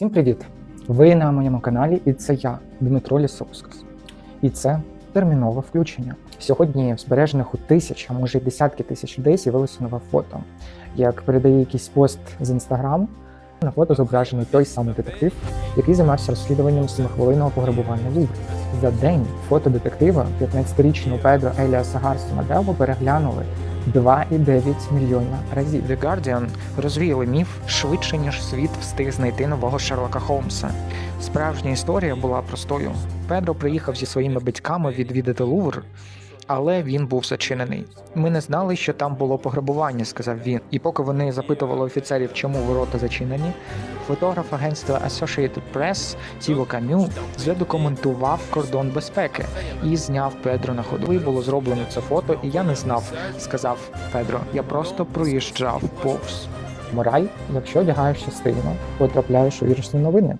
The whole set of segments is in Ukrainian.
Всім привіт! Ви на моєму каналі, і це я, Дмитро Лісовскас. І це термінове включення. Сьогодні збережених у тисяч, а може й десятки тисяч людей з'явилося нове фото. Як передає якийсь пост з інстаграму, на фото зображений той самий детектив, який займався розслідуванням семихвилинного пограбування Лувру. За день фото детектива 15-річного Педро Еліаса Гарсона Дело переглянули 2,9 мільйона разів. The Guardian розвіяли міф швидше, ніж світ встиг знайти нового Шерлока Холмса. Справжня історія була простою. Педро приїхав зі своїми батьками відвідати Лувр, але він був зачинений. Ми не знали, що там було пограбування, сказав він. І поки вони запитували офіцерів, чому ворота зачинені, фотограф агентства Associated Press Тіво Камю задокументував кордон безпеки і зняв Педро на ходу. Було зроблено це фото, і я не знав, сказав Педро. Я просто проїжджав повз. Мораль, якщо одягаєшся стильно, потрапляєш у вірусні новини.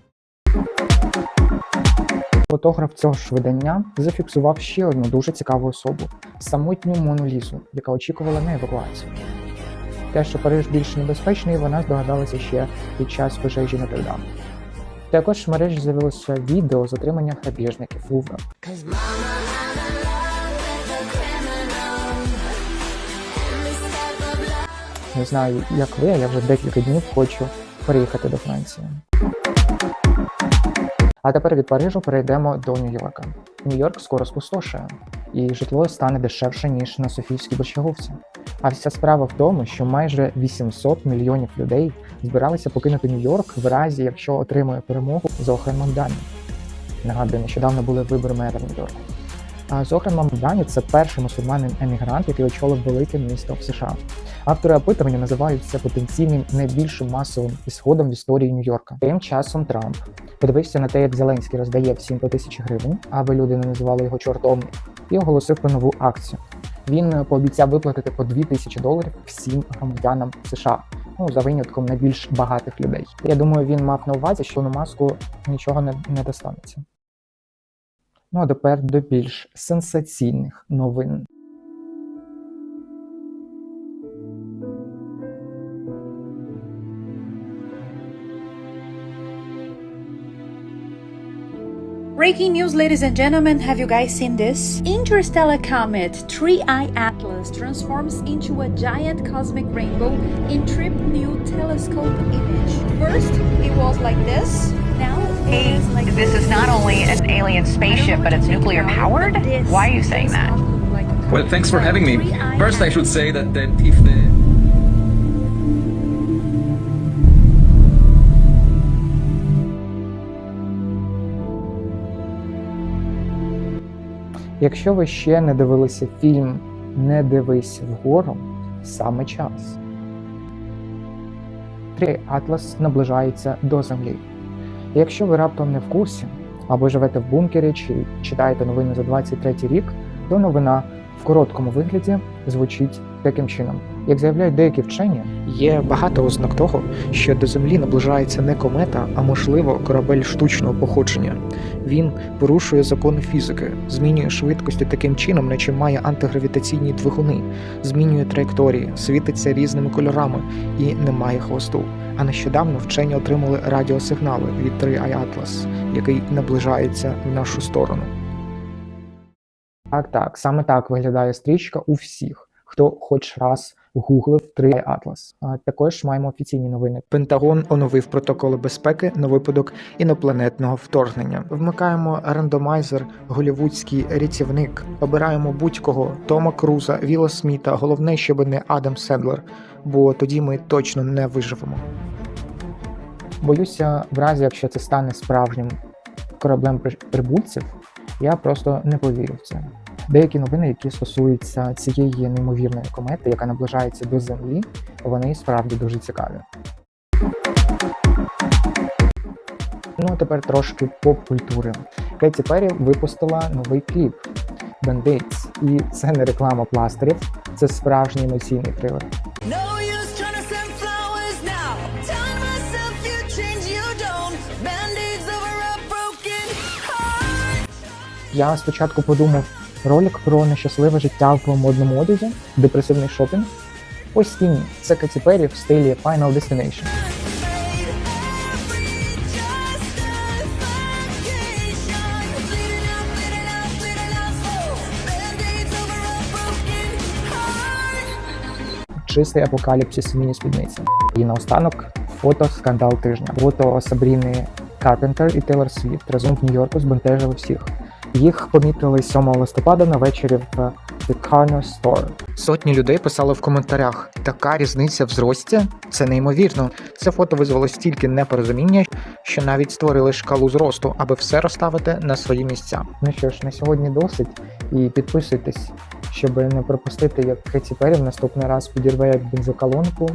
Фотограф цього ж видання зафіксував ще одну дуже цікаву особу самотню Мону Лізу, яка очікувала на евакуацію. Те, що Париж більш небезпечний, вона здогадалася ще під час пожежі Нотр-Дам. Також в мережі з'явилося відео затримання грабіжників Лувра. Не знаю, як ви, а я вже декілька днів хочу переїхати до Франції. А тепер від Парижу перейдемо до Нью-Йорка. Нью-Йорк скоро спустошує, і житло стане дешевше, ніж на Софійській Бочаговці. А вся справа в тому, що майже 800 мільйонів людей збиралися покинути Нью-Йорк в разі, якщо отримує перемогу Зохран Мамдані. Нагадую, нещодавно були вибори мера Нью-Йорку. А Зохран Мамдані це перший мусульманин емігрант, який очолив велике місто в США. Автори опитування називають це потенційним найбільшим масовим ісходом в історії Нью-Йорка. Тим часом Трамп подивився на те, як Зеленський роздає всім по тисячі гривень, аби люди не називали його чортом, і оголосив про нову акцію. Він пообіцяв виплатити по 2 тисячі доларів всім громадянам США. Ну за винятком найбільш багатих людей. Я думаю, він мав на увазі, що на маску нічого не, не достанеться. Ну а тепер до більш сенсаційних новин. Breaking news, ladies and gentlemen. Have you guys seen this? Interstellar comet 3I Atlas transforms into a giant cosmic rainbow in trip new telescope image. First, it was like this. This is not only an alien spaceship, but it's nuclear powered? Why are you saying that? Well, thanks for having me. First, I should say that, that if the Якщо ви ще не дивилися фільм Не дивись вгору, саме час. Три Атлас наближається до Землі. Якщо ви раптом не в курсі, або живете в бункері чи читаєте новини за 23 рік, то новина в короткому вигляді звучить таким чином. Як заявляють деякі вчені, є багато ознак того, що до Землі наближається не комета, а можливо корабель штучного походження. Він порушує закони фізики, змінює швидкості таким чином, наче має антигравітаційні двигуни, змінює траєкторії, світиться різними кольорами і не має хвосту. А нещодавно вчені отримали радіосигнали від 3 Atlas, який наближається в нашу сторону. Так, так, саме так виглядає стрічка у всіх, хто хоч раз гуглив 3 Atlas. А також маємо офіційні новини. Пентагон оновив протоколи безпеки на випадок інопланетного вторгнення. Вмикаємо рандомайзер, голівудський рятівник. Обираємо будь-кого Тома Круза, Віла Сміта. Головне, щоб не Адам Седлер, бо тоді ми точно не виживемо. Боюся, в разі, якщо це стане справжнім кораблем при- прибульців, я просто не повірю в це. Деякі новини, які стосуються цієї неймовірної комети, яка наближається до Землі, вони справді дуже цікаві. Ну а тепер трошки поп-культури. Кеті Перрі випустила новий кліп Band-Aids. І це не реклама пластирів, це справжній емоційний трилер. Я спочатку подумав ролик про нещасливе життя в модному одязі, депресивний шопінг. Ось він, це Каті Перрі в стилі Final Destination. Чистий апокаліпсис в міні-спідниці. І наостанок фото скандал тижня. Фото Сабріни Карпентер і Тейлор Свіфт разом в Нью-Йорку збентежили всіх. Їх помітили 7 листопада на вечорі в The Corner Store. Сотні людей писали в коментарях: така різниця в зрості це неймовірно. Це фото визвало стільки непорозуміння, що навіть створили шкалу зросту, аби все розставити на свої місця. Ну що ж, на сьогодні досить. І підписуйтесь, щоб не пропустити, як Кеті Перрі в наступний раз підірве бензоколонку.